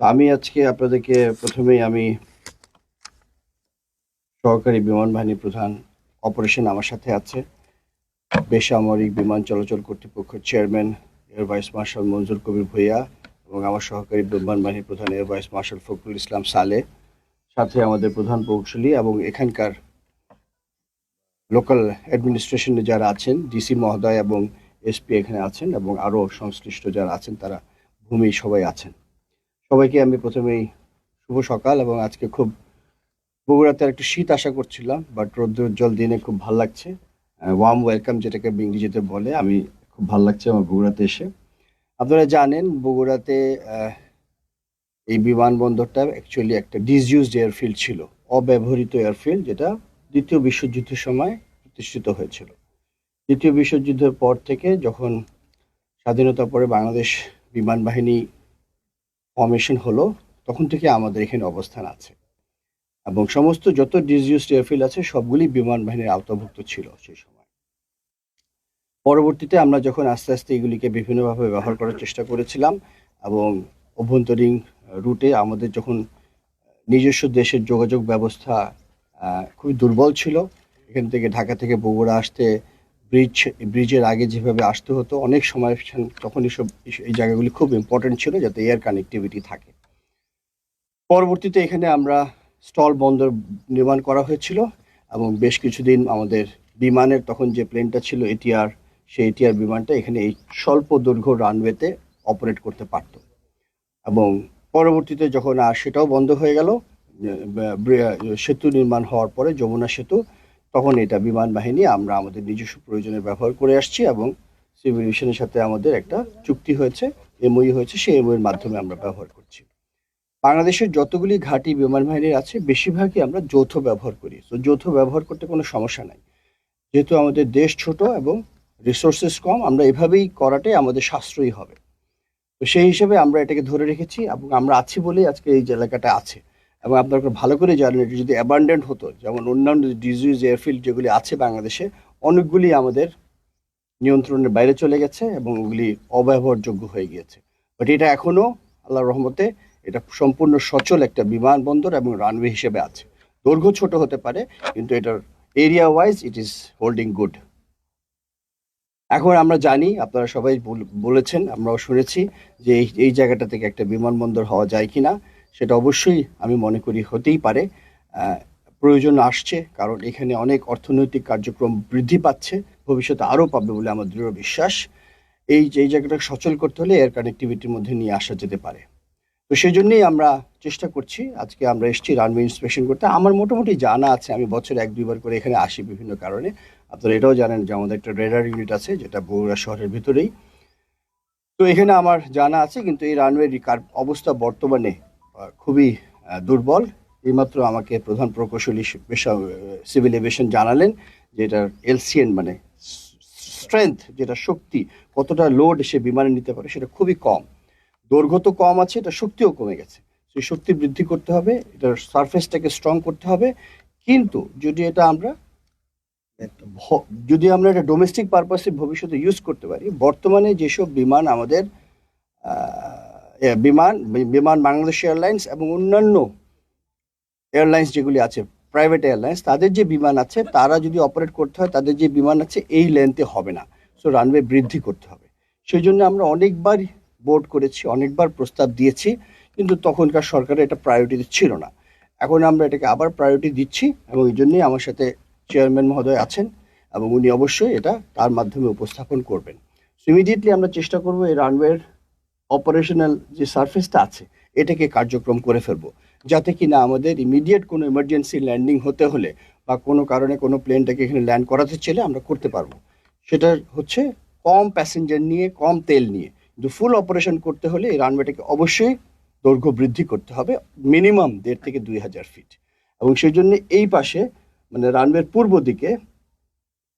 আমি আজকে আপনাদেরকে প্রথমেই আমি সহকারী বিমান বাহিনী প্রধান অপারেশন আমার সাথে আছে। বেসামরিক বিমান চলাচল কর্তৃপক্ষের chairman, air vice marshal Manzur Kabir Bhuiyan এবং আমার সহকারী বিমান বাহিনী প্রধান air vice marshal Fakhrul Islam সালে, সাথে আমাদের প্রধান প্রকৌশলী এবং এখানকার লোকাল অ্যাডমিনিস্ট্রেশনে যারা আছেন, ডিসি মহোদয় এবং এসপি এখানে আছেন এবং আরও সংশ্লিষ্ট যারা আছেন, তারা ভূমি সবাই আছেন। সবাইকে আমি প্রথমেই শুভ সকাল এবং আজকে খুব বগুড়াতে একটু শীত আশা করছিলাম বাট রৌদ্রোজ্জ্বল দিনে খুব ভালো লাগছে। ওয়ার্ম ওয়েলকাম যেটাকে ইংরেজিতে বলে, আমি খুব ভালো লাগছে আমার বগুড়াতে এসে। আপনারা জানেন, বগুড়াতে এই বিমানবন্দরটা অ্যাকচুয়ালি একটা ডিসইউজড এয়ারফিল্ড ছিল, অব্যবহৃত এয়ারফিল্ড যেটা দ্বিতীয় বিশ্বযুদ্ধের সময় প্রতিষ্ঠিত হয়েছিল। দ্বিতীয় বিশ্বযুদ্ধের পর থেকে যখন স্বাধীনতার পরে বাংলাদেশ বিমান বাহিনী ফর্মেশন হলো, তখন থেকে আমাদের এখানে অবস্থান আছে। এবং সমস্ত যত ডিসইউজড এয়ারফিল্ড আছে, সবগুলি বিমান বাহিনীর আওতাভুক্ত ছিল সেই সময়। পরবর্তীতে আমরা যখন আস্তে আস্তে এগুলিকে বিভিন্নভাবে ব্যবহার করার চেষ্টা করেছিলাম, এবং অভ্যন্তরীণ রুটে আমাদের যখন নিজস্ব দেশের যোগাযোগ ব্যবস্থা খুবই দুর্বল ছিল। এখান থেকে ঢাকা থেকে বগুড়া আসতে ব্রিজ ব্রিজের আগে যেভাবে আসতে হতো, অনেক সময় তখন এসব এই জায়গাগুলি খুব ইম্পর্টেন্ট ছিল যাতে এয়ার কানেক্টিভিটি থাকে। পরবর্তীতে এখানে আমরা স্টল বন্দর নির্মাণ করা হয়েছিল এবং বেশ কিছুদিন আমাদের বিমানের তখন যে প্লেনটা ছিল এটিআর সেই এটিআর বিমানটা এখানে এই স্বল্প দৈর্ঘ্য রানওয়েতে অপারেট করতে পারত। এবং পরবর্তীতে যখন আর সেটাও বন্ধ হয়ে গেল সেতু নির্মাণ হওয়ার পরে যমুনা সেতু তখন এটা বিমান বাহিনী, আমরা আমাদের নিজস্ব প্রয়োজনে ব্যবহার করে আসছি এবং সিভিল এভিয়েশনের সাথে আমাদের একটা চুক্তি হয়েছে এমওই হয়েছে, সেই এমওইয়ের মাধ্যমে আমরা ব্যবহার করছি। বাংলাদেশের যতগুলি ঘাঁটি বিমান বাহিনীর আছে, বেশিরভাগই আমরা যৌথ ব্যবহার করি। তো যৌথ ব্যবহার করতে কোনো সমস্যা নাই। যেহেতু আমাদের দেশ ছোট এবং রিসোর্সেস কম, আমরা এভাবেই করাটাই আমাদের সাশ্রয়ী হবে। তো সেই হিসেবে আমরা এটাকে ধরে রেখেছি এবং আমরা আছি বলেই আজকে এই এলাকাটা আছে। এবং আপনার ভালো করে জানেন, এটা যদি অ্যাবান্ডেন্ট হতো, যেমন অন্যান্য ডিজিজ এয়ারফিল্ড যেগুলি আছে বাংলাদেশে, অনেকগুলি আমাদের নিয়ন্ত্রণের বাইরে চলে গেছে এবং ওগুলি অব্যবহারযোগ্য হয়ে গিয়েছে। বাট এটা এখনও আল্লাহর রহমতে, এটা সম্পূর্ণ সচল একটা বিমানবন্দর এবং রানওয়ে হিসেবে আছে। দৈর্ঘ্য ছোট হতে পারে, কিন্তু এটার area wise it is holding good এখন আমরা জানি, আপনারা সবাই বল- বলেছেন, আমরাও শুনেছি যে এই জায়গাটা থেকে একটা বিমানবন্দর হওয়া যায় কিনা। সেটা অবশ্যই আমি মনে করি হতেই পারে। প্রয়োজন আসছে, কারণ এখানে অনেক অর্থনৈতিক কার্যক্রম বৃদ্ধি পাচ্ছে, ভবিষ্যতে আরও পাবে বলে আমার দৃঢ় বিশ্বাস। এই যে, এই জায়গাটা সচল করতে হলে এয়ার কানেক্টিভিটির মধ্যে নিয়ে আসা যেতে পারে। তো সেই জন্যেই আমরা চেষ্টা করছি, আজকে আমরা এসেছি রানওয়ে ইন্সপেকশন করতে। আমার মোটামুটি জানা আছে, আমি বছরে এক, দুইবার করে এখানে আসি বিভিন্ন কারণে। আপনারা এটাও জানেন যে আমাদের একটা রেডার ইউনিট আছে, যেটা বগুড়া শহরের ভিতরেই। তো এখানে আমার জানা আছে, কিন্তু এই রানওয়ের অবস্থা বর্তমানে খুবই দুর্বল। এইমাত্র আমাকে প্রধান প্রকৌশলী পেশা সিভিল এভিয়েশন জানালেন যে এটার এলসিএন মানে স্ট্রেংথ, যেটা শক্তি, কতটা লোড সে বিমানে নিতে পারে, সেটা খুবই কম। দৈর্ঘ্য তো কম আছে, এটা শক্তিও কমে গেছে। সেই শক্তি বৃদ্ধি করতে হবে, এটার সারফেসটাকে স্ট্রং করতে হবে। কিন্তু যদি এটা আমরা যদি আমরা এটা ডোমেস্টিক পারপাসে ভবিষ্যতে ইউজ করতে পারি, বর্তমানে যেসব বিমান আমাদের বিমান বিমান বাংলাদেশ এয়ারলাইন্স এবং অন্যান্য এয়ারলাইন্স যেগুলি আছে, প্রাইভেট এয়ারলাইন্স, তাদের যে বিমান আছে, তারা যদি অপারেট করতে হয়, তাদের যে বিমান আছে, এই লেন্থে হবে না। সো রানওয়ে বৃদ্ধি করতে হবে। সেই জন্য আমরা অনেকবার বোর্ড করেছি, অনেকবার প্রস্তাব দিয়েছি, কিন্তু তখনকার সরকারের এটা প্রায়োরিটি ছিল না। এখন আমরা এটাকে আবার প্রায়োরিটি দিচ্ছি এবং এই জন্যই আমার সাথে চেয়ারম্যান মহোদয় আছেন এবং উনি অবশ্যই এটা তার মাধ্যমে উপস্থাপন করবেন। সো ইমিডিয়েটলি আমরা চেষ্টা করব এই রানওয়ের অপারেশনাল যে সার্ফেসটা আছে, এটাকে কার্যক্রম করে ফেলব। যাতে কিনা আমাদের ইমিডিয়েট কোনো ইমার্জেন্সি ল্যান্ডিং হতে হলে বা কোনো কারণে কোনো প্লেনটাকে এখানে ল্যান্ড করাতে চাইলে আমরা করতে পারব। সেটা হচ্ছে কম প্যাসেঞ্জার নিয়ে, কম তেল নিয়ে। কিন্তু ফুল অপারেশন করতে হলে এই রানওয়েটাকে অবশ্যই দৈর্ঘ্য বৃদ্ধি করতে হবে মিনিমাম দেড় থেকে দুই হাজার ফিট এবং সেই জন্য এই পাশে মানে রানওয়ের পূর্ব দিকে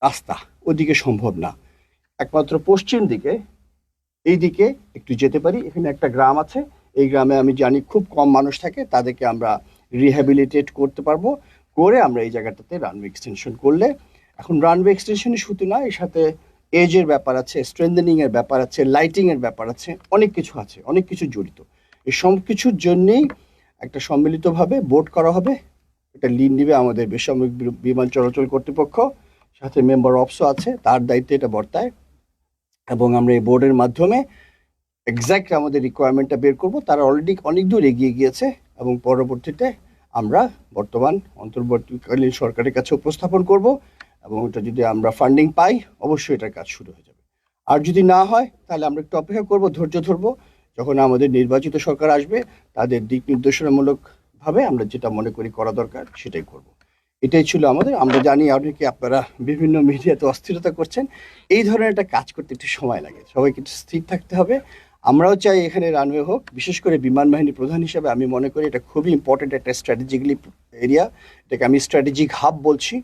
রাস্তা, ওদিকে সম্ভব না। একমাত্র পশ্চিম দিকে এই দিকে একটু যেতে পারি। এখানে একটা গ্রাম আছে। এই গ্রামে আমি জানি খুব কম মানুষ থাকে, তাদেরকে আমরা রিহ্যাবিলিটেট করতে পারব। করে আমরা এই জায়গাটাতে রানওয়ে এক্সটেনশন করলে, এখন রানওয়ে এক্সটেনশনই শুধু না, এর সাথে এজের ব্যাপার আছে স্ট্রেন্থেনিং এর ব্যাপার আছে লাইটিংয়ের ব্যাপার আছে, অনেক কিছু আছে, অনেক কিছু জড়িত। এই সব কিছুর জন্যেই একটা সম্মিলিতভাবে বোর্ড করা হবে। এটা লিড নিবে আমাদের বেসামরিক বিমান চলাচল কর্তৃপক্ষ, সাথে মেম্বার অফসও আছে, তার দায়িত্বে এটা বর্তায়। এবং আমরা এই বোর্ডের মাধ্যমে এক্স্যাক্ট আমাদের রিকোয়ারমেন্টটা বের করব। তারা অলরেডি অনেক দূর এগিয়ে গিয়েছে এবং পরবর্তীতে আমরা বর্তমান অন্তর্বর্তীকালীন সরকারের কাছে উপস্থাপন করব এবং এটা যদি আমরা ফান্ডিং পাই, অবশ্যই এটার কাজ শুরু হয়ে যাবে। আর যদি না হয়, তাহলে আমরা একটু অপেক্ষা করব, ধৈর্য ধরবো। যখন আমাদের নির্বাচিত সরকার আসবে, তাদের দিক নির্দেশনামূলকভাবে আমরা যেটা মনে করি করা দরকার, সেটাই করব। এটাই ছিল আমাদের। আমরা জানি অনেকে আপনারা বিভিন্ন মিডিয়াতে অস্থিরতা করছেন। এই ধরনের একটা কাজ করতে একটু সময় লাগে। সবাইকে একটু স্থির থাকতে হবে। আমরাও চাই এখানে রানওয়ে হোক। বিশেষ করে বিমান বাহিনী প্রধান হিসাবে আমি মনে করি এটা খুবই ইম্পর্টেন্ট একটা স্ট্র্যাটেজিক্যালি এরিয়া এটাকে আমি স্ট্র্যাটেজিক হাব বলছি।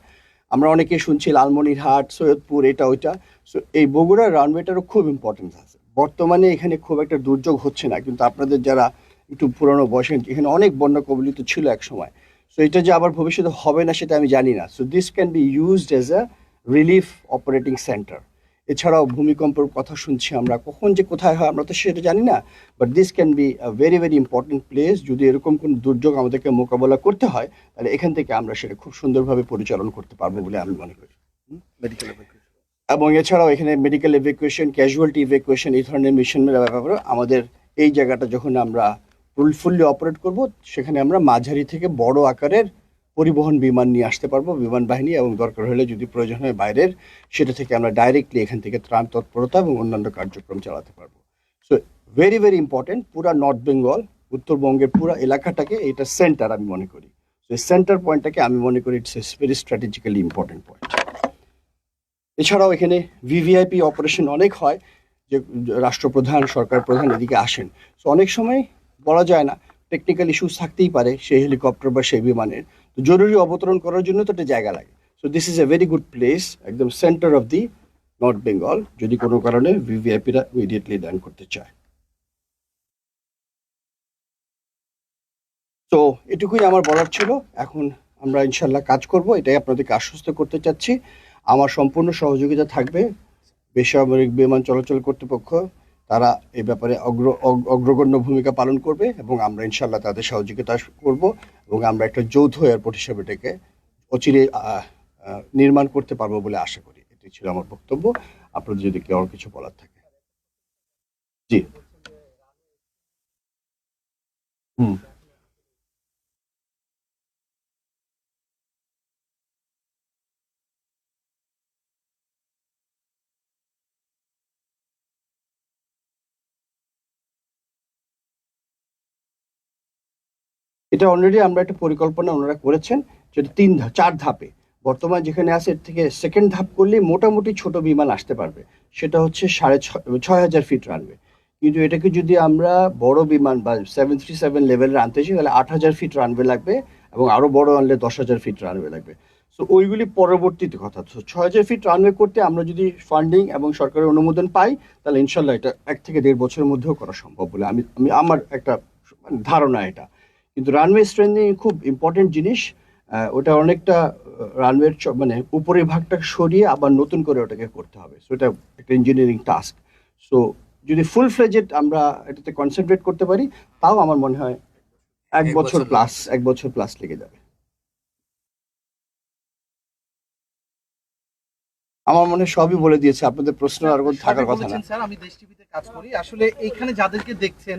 আমরা অনেকে শুনছি লালমনিরহাট, সৈয়দপুর, এটা, ওইটা। সো এই বগুড়ার রানওয়েটারও খুব ইম্পর্টেন্স আছে। বর্তমানে এখানে খুব একটা দুর্যোগ হচ্ছে না। কিন্তু আপনাদের যারা একটু পুরনো বয়সের, এখানে অনেক বন্যা কবলিত ছিল এক সময়। সো এটা যে আবার ভবিষ্যতে হবে না সেটা আমি জানি না। So this can be used as a relief operating centre এছাড়াও ভূমিকম্পের কথা শুনছি আমরা। কখন যে কোথায় হয় আমরা তো সেটা জানি না। But this can be very very important place যদি এরকম কোনো দুর্যোগ আমাদেরকে মোকাবেলা করতে হয়, তাহলে এখান থেকে আমরা সেটা খুব সুন্দরভাবে পরিচালন করতে পারব বলে আমি মনে করি। এবং এছাড়াও এখানে মেডিকেল ইভেকুয়েশন ক্যাজুয়ালিটি ইভেকুয়েশন এই ধরনের মিশনের ব্যাপারে আমাদের এই জায়গাটা যখন আমরা ফুললি অপারেট করব, সেখানে আমরা মাঝারি থেকে বড় আকারের পরিবহন বিমান নিয়ে আসতে পারব, বিমান বাহিনী এবং দরকার হলে যদি প্রয়োজন হয় বাইরের, সেটা থেকে আমরা ডাইরেক্টলি এখান থেকে ত্রাণ তৎপরতা এবং অন্যান্য কার্যক্রম চালাতে পারব। সো ভেরি ভেরি ইম্পর্টেন্ট পুরা নর্থ বেঙ্গল উত্তরবঙ্গের পুরো এলাকাটাকে এটা সেন্টার আমি মনে করি। সেই সেন্টার পয়েন্টটাকে আমি মনে করি it's very strategically important point এছাড়াও এখানে ভিভিআইপি অপারেশন অনেক হয়, যে রাষ্ট্রপ্রধান, সরকার প্রধান এদিকে আসেন। সো অনেক সময় বলা যায় না টেকনিক্যাল ইস্যুস থাকতেই পারে সেই হেলিকপ্টার বা সেই বিমানের। তো জরুরি অবতরণ করার জন্য তো একটা জায়গা লাগে। So this is a very good place একদম centre of the North Bengal যদি কোনো কারণে ভিভিআইপিরা ইমিডিয়েটলি ল্যান্ড করতে চায়। তো এটুকুই আমার বলার ছিল। এখন আমরা ইনশাল্লাহ কাজ করব, এটাই আপনাদেরকে আশ্বস্ত করতে চাচ্ছি। আমার সম্পূর্ণ সহযোগিতা থাকবে, বেসামরিক বিমান চলাচল কর্তৃপক্ষ তারা এ ব্যাপারে অগ্র, অগ- অগ্রগণ্য ভূমিকা পালন করবে এবং আমরা ইনশাল্লাহ তাদের সহযোগিতা করব এবং আমরা একটা যৌথ এয়ারপোর্ট হিসেবে এটাকে অচিরে নির্মাণ করতে পারব বলে আশা করি। এটি ছিল আমার বক্তব্য। আপনাদের যদি কেউ কিছু বলার থাকে। জি। হুম। এটা অলরেডি আমরা একটা পরিকল্পনা ওনারা করেছেন যেটা তিন চার ধাপে। বর্তমান যেখানে আছে, এর থেকে সেকেন্ড ধাপ করলে মোটামুটি ছোট বিমান আসতে পারবে। সেটা হচ্ছে সাড়ে ছয় হাজার ফিট রানবে কিন্তু এটাকে যদি আমরা বড় বিমান বা সেভেন থ্রি সেভেন লেভেলের আনতে চাই, তাহলে আট হাজার ফিট রানবে লাগবে এবং আরও বড় আনলে দশ হাজার ফিট রানবে লাগবে। সো ওইগুলি পরবর্তীতে কথা। তো ছয় হাজার ফিট রানওয়ে করতে আমরা যদি ফান্ডিং এবং সরকারের অনুমোদন পাই, তাহলে ইনশাল্লাহ এটা এক থেকে দেড় বছরের মধ্যেও করা সম্ভব বলে আমি আমি, আমার একটা ধারণা এটা। কিন্তু রানওয়ে স্ট্রেন্থিং খুব ইম্পর্টেন্ট জিনিস। ওটা অনেকটা রানওয়ের মানে উপরের ভাগটাকে সরিয়ে আবার নতুন করে ওটাকে করতে হবে। সো এটা একটা ইঞ্জিনিয়ারিং টাস্ক সো যদি ফুল ফ্লেজেড আমরা এটাতে কনসেন্ট্রেট করতে পারি তাও আমার মনে হয় এক বছর প্লাস এক বছর প্লাস লেগে যাবে। আমার মনে হয় সবই বলে দিয়েছে। আপনাদের প্রশ্ন আর কোনো থাকার কথা না। স্যার আমি দেশ টিভিতে কাজ করি। আসলে এইখানে যাদেরকে দেখছেন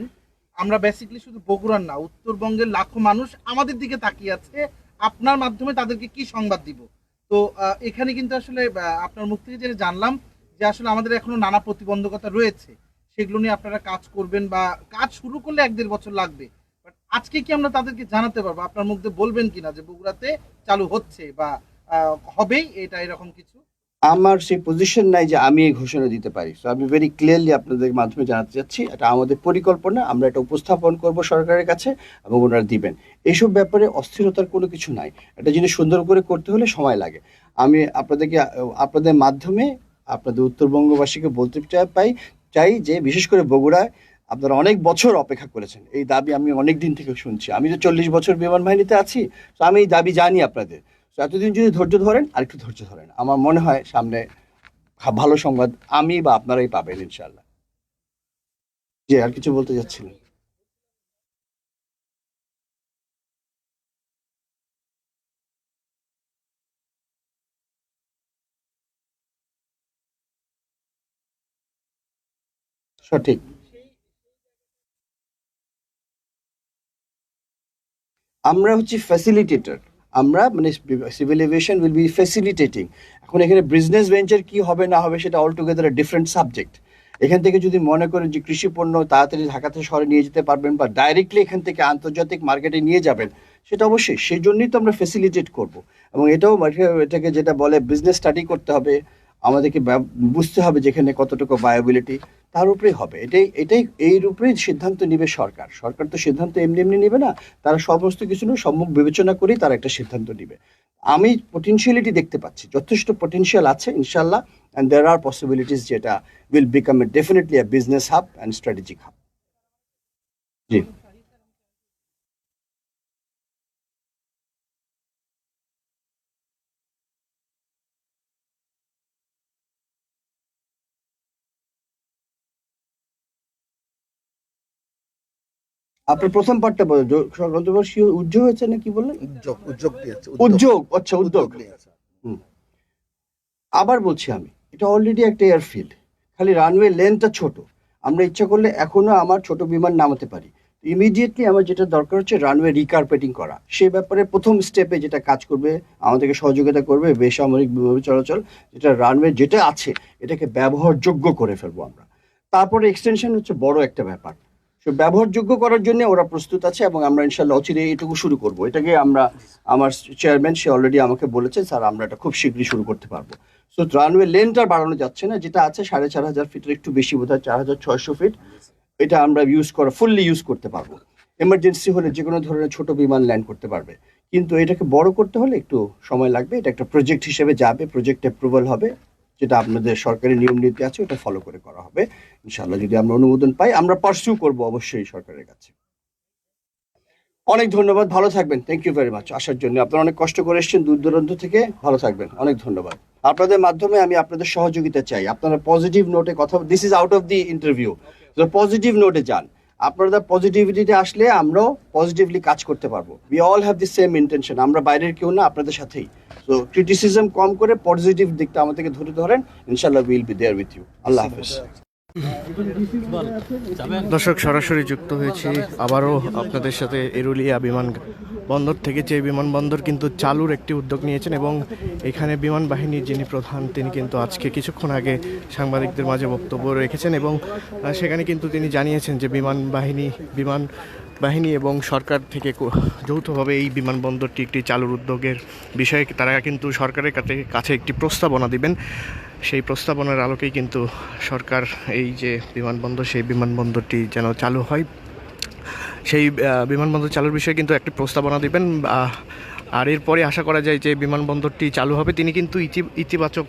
আমরা বেসিকলি শুধু বগুড়ার না, উত্তরবঙ্গের লাখো মানুষ আমাদের দিকে তাকিয়ে আছে, আপনার মাধ্যমে তাদেরকে কি সংবাদ দিব? তো এখানে কিন্তু আসলে আপনার মুখ থেকে যেটা জানলাম যে আসলে আমাদের এখনও নানা প্রতিবন্ধকতা রয়েছে, সেগুলো নিয়ে আপনারা কাজ করবেন বা কাজ শুরু করলে এক দেড় বছর লাগবে। বাট আজকে কি আমরা তাদেরকে জানাতে পারব? আপনার মুখ দিয়ে বলবেন কিনা যে বগুড়াতে চালু হচ্ছে বা হবেই এটা এরকম কিছু? আমার সেই পজিশন নাই যে আমি এই ঘোষণা দিতে পারি। সো আমি ভেরি ক্লিয়ারলি আপনাদের মাধ্যমে জানাতে চাচ্ছি, এটা আমাদের পরিকল্পনা, আমরা এটা উপস্থাপন করব সরকারের কাছে এবং ওনারা দিবেন। এইসব ব্যাপারে অস্থিরতার কোনো কিছু নাই। একটা জিনিস সুন্দর করে করতে হলে সময় লাগে। আমি আপনাদেরকে, আপনাদের মাধ্যমে আপনাদের উত্তরবঙ্গবাসীকে বলতে পাই, চাই যে বিশেষ করে বগুড়ায় আপনারা অনেক বছর অপেক্ষা করেছেন। এই দাবি আমি অনেক দিন থেকে শুনছি। আমি তো চল্লিশ বছর বিমান বাহিনীতে আছি। তো আমি এই দাবি জানি আপনাদের। এতদিন যদি ধৈর্য ধরেন আর একটু ধৈর্য ধরেন। আমার মনে হয় সামনে ভালো সংবাদ আমি বা আপনারাই পাবেন ইনশাল্লাহ জি, আর কিছু বলতে যাচ্ছিলেন? সঠিক। আমরা হচ্ছি ফ্যাসিলিটেটার আমরা মানে civil aviation will be facilitating এখন এখানে বিজনেস ভেঞ্চার কি হবে, না হবে, সেটা অল টুগেদার ডিফারেন্ট সাবজেক্ট এখান থেকে যদি মনে করেন যে কৃষি পণ্য তাড়াতাড়ি ঢাকাতে শহরে নিয়ে যেতে পারবেন বা ডাইরেক্টলি এখান থেকে আন্তর্জাতিক মার্কেটে নিয়ে যাবেন, সেটা অবশ্যই সেই জন্যই তো আমরা ফেসিলিটেট করব। এবং এটাও এটাকে যেটা বলে বিজনেস স্টাডি করতে হবে আমাদেরকে বুঝতে হবে যেখানে কতটুকু বায়োবিলিটি তার উপরেই হবে। এটাই এটাই, এই উপরেই সিদ্ধান্ত নিবে সরকার। সরকার তো সিদ্ধান্ত এমনি এমনি নিবে না, তারা সমস্ত কিছু নিয়ে সম্মুখ বিবেচনা করেই তারা একটা সিদ্ধান্ত নিবে। আমি পটেনশিয়ালিটি দেখতে পাচ্ছি, যথেষ্ট পটেনশিয়াল আছে ইনশাল্লাহ অ্যান্ড দেয়ার আর পসিবিলিটিস যেটা will become a definitely a business hub and strategic hub জি। আপনার প্রথম পার্টটা বলেন সরকার উদ্যোগ হয়েছে না কি বললেন? উদ্যোগ উদ্যোগ দিয়েছে উদ্যোগ আচ্ছা উদ্যোগ নিয়েছে আবার বলছি আমি এটা অলরেডি একটা এয়ারফিল্ড খালি রানওয়ে লেন্থটা ছোট। আমরা ইচ্ছা করলে এখনও আমার ছোট বিমান নামাতে পারি। ইমিডিয়েটলি আমার যেটা দরকার হচ্ছে রানওয়ে রিকার্পেটিং করা। সে ব্যাপারে প্রথম স্টেপে যেটা কাজ করবে আমাদেরকে সহযোগিতা করবে বেসামরিক বিমান চলাচল যেটা রানওয়ে যেটা আছে এটাকে ব্যবহারযোগ্য করে ফেলব আমরা। তারপরে এক্সটেনশন হচ্ছে বড় একটা ব্যাপার। ব্যবহারযোগ্য করার জন্য ওরা প্রস্তুত আছে এবং আমরা ইনশাল্লাহ অচিরে এটুকু শুরু করব। এটাকে আমরা, আমার চেয়ারম্যান, সে অলরেডি আমাকে বলেছে স্যার, আমরা এটা খুব শীঘ্রই শুরু করতে পারব। সো রানওয়ে লেনটা বাড়ানো যাচ্ছে না, যেটা আছে সাড়ে চার হাজার ফিটের একটু বেশি বোধ হয় চার হাজার ছয়শো ফিট এটা আমরা ইউজ করা ফুললি ইউজ করতে পারব। এমার্জেন্সি হলে যে কোনো ধরনের ছোট বিমান ল্যান্ড করতে পারবে। কিন্তু এটাকে বড় করতে হলে একটু সময় লাগবে, এটা একটা প্রজেক্ট হিসেবে যাবে প্রজেক্ট অ্যাপ্রুভাল হবে। যেটা আপনাদের সরকারি নিয়ম নীতি আছে, ওটা ফলো করে করা হবে। ইনশাল্লাহ যদি আমরা অনুমোদন পাই, আমরা পারসিউ করব অবশ্যই সরকারের কাছে। অনেক ধন্যবাদ, ভালো থাকবেন। থ্যাংক ইউ ভেরি মাচ আসার জন্য আপনারা অনেক কষ্ট করে এসেছেন দূর দূরান্ত থেকে। ভালো থাকবেন। অনেক ধন্যবাদ। আপনাদের মাধ্যমে আমি আপনাদের সহযোগিতা চাই। আপনারা পজিটিভ নোটে কথা this is out of the interview positive নোটে যান। আপনারা পজিটিভিটিতে আসলে আমরাও পজিটিভলি কাজ করতে পারব। We all have the same intention আমরা বাইরের কেউ না, আপনাদের সাথেই। তো ক্রিটিসিজম কম করে পজিটিভ দিকটা আমাদেরকে ধরে ধরেন ইনশাল্লাহ will be there with you আল্লাহ হাফেজ। দর্শক, সরাসরি যুক্ত হয়েছি। আবারও আপনাদের সাথে এরুলিয়া বিমান বন্দর থেকে যে বিমানবন্দর কিন্তু চালুর একটি উদ্যোগ নিয়েছেন এবং এখানে বিমান বাহিনীর যিনি প্রধান, তিনি কিন্তু আজকে কিছুক্ষণ আগে সাংবাদিকদের মাঝে বক্তব্য রেখেছেন এবং সেখানে কিন্তু তিনি জানিয়েছেন যে বিমান বাহিনী, বিমান বাহিনী এবং সরকার থেকে যৌথভাবে এই বিমানবন্দরটি একটি চালুর উদ্যোগের বিষয়ে তারা কিন্তু সরকারের কাছে কাছে একটি প্রস্তাবনা দিবেন। সেই প্রস্তাবনার আলোকেই কিন্তু সরকার এই যে বিমানবন্দর, সেই বিমানবন্দরটি যেন চালু হয়। সেই বিমানবন্দর চালুর বিষয়ে কিন্তু একটি প্রস্তাবনা দিবেন। আর এরপরে আশা করা যায় যে বিমানবন্দরটি চালু হবে। তিনি কিন্তু ইতি- ইতিবাচক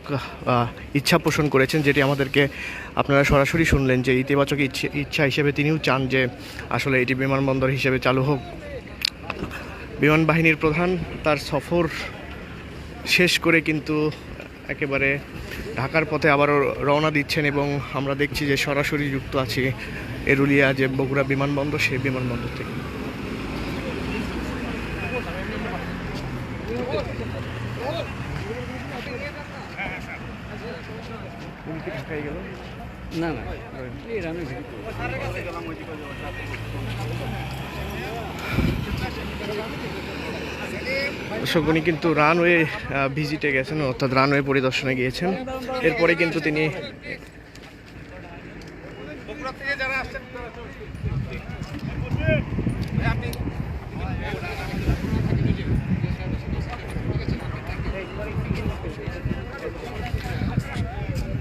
ইচ্ছা পোষণ করেছেন, যেটি আমাদেরকে আপনারা সরাসরি শুনলেন যে ইতিবাচক ইচ্ছে- ইচ্ছা হিসেবে তিনিও চান যে আসলে এটি বিমানবন্দর হিসেবে চালু হোক। বিমান বাহিনীর প্রধান তার সফর শেষ করে কিন্তু একেবারে ঢাকার পথে আবারও রওনা দিচ্ছেন এবং আমরা দেখছি যে সরাসরি যুক্ত আছি এরুলিয়া যে বগুড়া বিমানবন্দর, সেই বিমানবন্দর থেকে। না না উনি কিন্তু রানওয়ে ভিজিটে গেছেন অর্থাৎ রানওয়ে পরিদর্শনে গিয়েছেন। এরপরে কিন্তু তিনি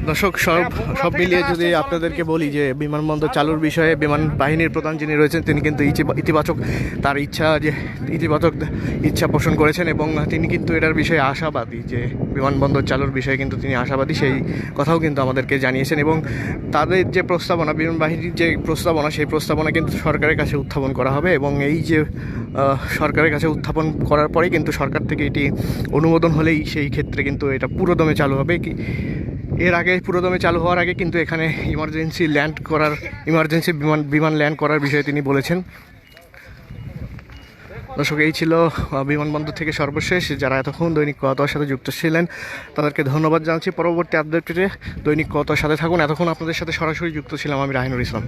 দর্শক সব সব মিলিয়ে যদি আপনাদেরকে বলি যে বিমানবন্দর চালুর বিষয়ে বিমান বাহিনীর প্রধান যিনি রয়েছেন তিনি কিন্তু ইতি- ইতিবাচক তার ইচ্ছা যে ইতিবাচক ইচ্ছা পোষণ করেছেন এবং তিনি কিন্তু এটার বিষয়ে আশাবাদী যে বিমানবন্দর চালুর বিষয়ে কিন্তু তিনি আশাবাদী সেই কথাও কিন্তু আমাদেরকে জানিয়েছেন এবং তাদের যে প্রস্তাবনা বিমান বাহিনীর যে প্রস্তাবনা সেই প্রস্তাবনা কিন্তু সরকারের কাছে উত্থাপন করা হবে এবং এই যে সরকারের কাছে উত্থাপন করার পরেই কিন্তু সরকার থেকে এটি অনুমোদন হলেই সেই ক্ষেত্রে কিন্তু এটা পুরোদমে চালু হবে। কি এর আগে পুরোদমে চালু হওয়ার আগে কিন্তু এখানে ইমার্জেন্সি ল্যান্ড করার ইমার্জেন্সি বিমান বিমান ল্যান্ড করার বিষয়ে তিনি বলেছেন। দর্শক, এই ছিল বিমানবন্দর থেকে সর্বশেষ। যারা এতক্ষণ দৈনিক কতার সাথে যুক্ত ছিলেন, তাদেরকে ধন্যবাদ জানাচ্ছি। পরবর্তী আপডেটে দৈনিক কতার সাথে থাকুন। এতক্ষণ আপনাদের সাথে সরাসরি যুক্ত ছিলাম আমি রাহিনুর ইসলাম।